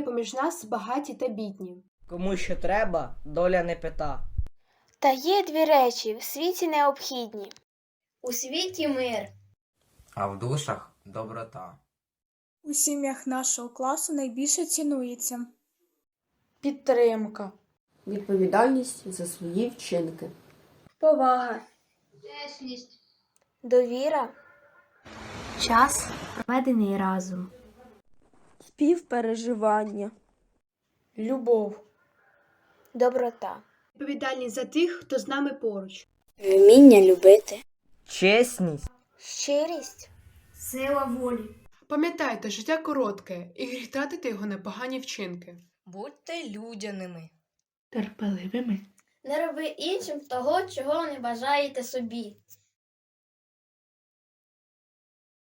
поміж нас багаті та бідні. Кому що треба, доля не пита. Та є дві речі в світі необхідні. У світі мир. а в душах доброта. У сім'ях нашого класу найбільше цінується. Підтримка. відповідальність за свої вчинки. Повага. Довіра. Час, проведений разом. Співпереживання. Любов. Доброта. Відповідальність за тих, хто з нами поруч. Вміння любити. Чесність. Щирість. Сила волі. Пам'ятайте, життя коротке, і гріх тратити його на погані вчинки. Будьте людяними. Терпеливими. Не роби іншим того, чого не бажаєте собі.